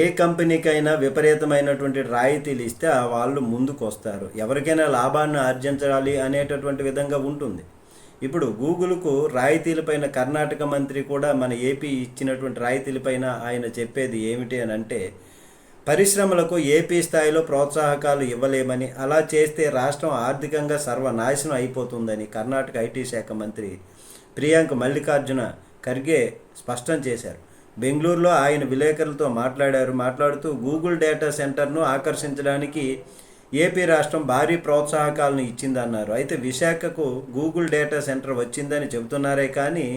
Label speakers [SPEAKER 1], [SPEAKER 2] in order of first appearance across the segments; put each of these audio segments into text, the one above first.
[SPEAKER 1] ఏ కంపెనీకైనా విపరీతమైనటువంటి రాయితీలు ఇస్తే వాళ్ళు ముందుకు వస్తారు ఎవరికైనా లాభాన్ని ఆర్జించాలి అనేటటువంటి విధంగా ఉంటుంది. ఇప్పుడు గూగుల్కు రాయితీలపైన కర్ణాటక మంత్రి కూడా మన ఏపీ ఇచ్చినటువంటి రాయితీలపైన ఆయన చెప్పేది ఏమిటి అని అంటే పరిశ్రమలకు ఏపీ స్థాయిలో ప్రోత్సాహకాలు ఇవ్వలేమని అలా చేస్తే రాష్ట్రం ఆర్థికంగా సర్వనాశనం అయిపోతుందని కర్ణాటక ఐటీ శాఖ మంత్రి ప్రియాంక మల్లికార్జున ఖర్గే స్పష్టం చేశారు. బెంగళూరులో ఆయన విలేకరులతో మాట్లాడారు. మాట్లాడుతూ గూగుల్ డేటా సెంటర్ను ఆకర్షించడానికి ఏపీ రాష్ట్రం భారీ ప్రోత్సాహకాలను ఇచ్చిందన్నారు. అయితే విశాఖకు గూగుల్ డేటా సెంటర్ వచ్చిందని చెబుతున్నారే కానీ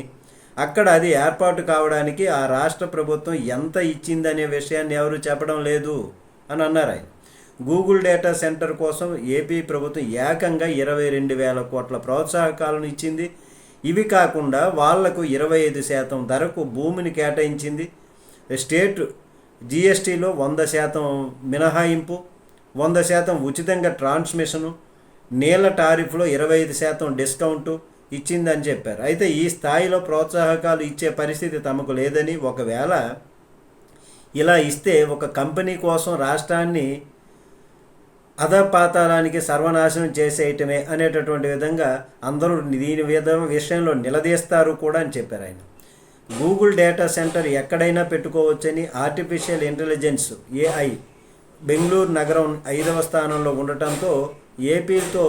[SPEAKER 1] అక్కడ అది ఏర్పాటు కావడానికి ఆ రాష్ట్ర ప్రభుత్వం ఎంత ఇచ్చిందనే విషయాన్ని ఎవరు చెప్పడం లేదు అని అన్నారు ఆయన. గూగుల్ డేటా సెంటర్ కోసం ఏపీ ప్రభుత్వం ఏకంగా ఇరవై రెండు వేల కోట్ల ప్రోత్సాహకాలను ఇచ్చింది. ఇవి కాకుండా వాళ్ళకు ఇరవై ఐదు శాతం ధరకు భూమిని కేటాయించింది. స్టేట్ జిఎస్టీలో వంద శాతం మినహాయింపు వంద శాతం ఉచితంగా ట్రాన్స్మిషను నీళ్ళ టారిఫ్లో ఇరవై ఐదు శాతం డిస్కౌంటు ఇచ్చిందని చెప్పారు. అయితే ఈ స్థాయిలో ప్రోత్సాహకాలు ఇచ్చే పరిస్థితి తమకు లేదని ఒకవేళ ఇలా ఇస్తే ఒక కంపెనీ కోసం రాష్ట్రాన్ని అధపాతాళానికి సర్వనాశనం చేసేయటమే అనేటటువంటి విధంగా అందరూ దీని విధ విషయంలో నిలదీస్తారు కూడా అని చెప్పారు ఆయన. గూగుల్ డేటా సెంటర్ ఎక్కడైనా పెట్టుకోవచ్చని ఆర్టిఫిషియల్ ఇంటెలిజెన్స్ ఏఐ బెంగళూరు నగరం ఐదవ స్థానంలో ఉండటంతో ఏపీతో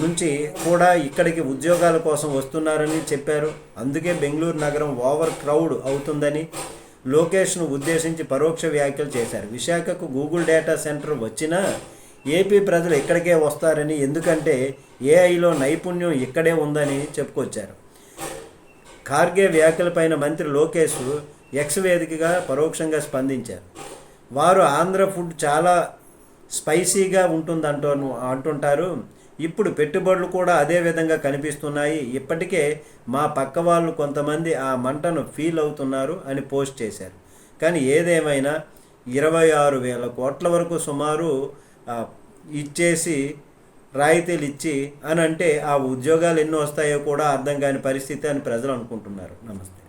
[SPEAKER 1] నుంచి కూడా ఇక్కడికి ఉద్యోగాల కోసం వస్తున్నారని చెప్పారు. అందుకే బెంగళూరు నగరం ఓవర్ క్రౌడ్ అవుతుందని లోకేష్ను ఉద్దేశించి పరోక్ష వ్యాఖ్యలు చేశారు. విశాఖకు గూగుల్ డేటా సెంటర్ వచ్చినా ఏపీ ప్రజలు ఇక్కడికే వస్తారని ఎందుకంటే ఏఐలో నైపుణ్యం ఇక్కడే ఉందని చెప్పుకొచ్చారు. ఖార్గే వ్యాఖ్యలపైన మంత్రి లోకేష్ ఎక్స్ వేదికగా పరోక్షంగా స్పందించారు. వారు ఆంధ్ర ఫుడ్ చాలా స్పైసీగా ఉంటుందంటూ అంటుంటారు. ఇప్పుడు పెట్టుబడులు కూడా అదే విధంగా కనిపిస్తున్నాయి. ఇప్పటికే మా పక్క వాళ్ళు కొంతమంది ఆ మంటను ఫీల్ అవుతున్నారు అని పోస్ట్ చేశారు. కానీ ఏదేమైనా ఇరవై ఆరు వేల కోట్ల వరకు సుమారు ఇచ్చేసి రాయితీలు ఇచ్చి అని అంటే ఆ ఉద్యోగాలు ఎన్ని వస్తాయో కూడా అర్థం కాని పరిస్థితి అని ప్రజలు అనుకుంటున్నారు. నమస్తే.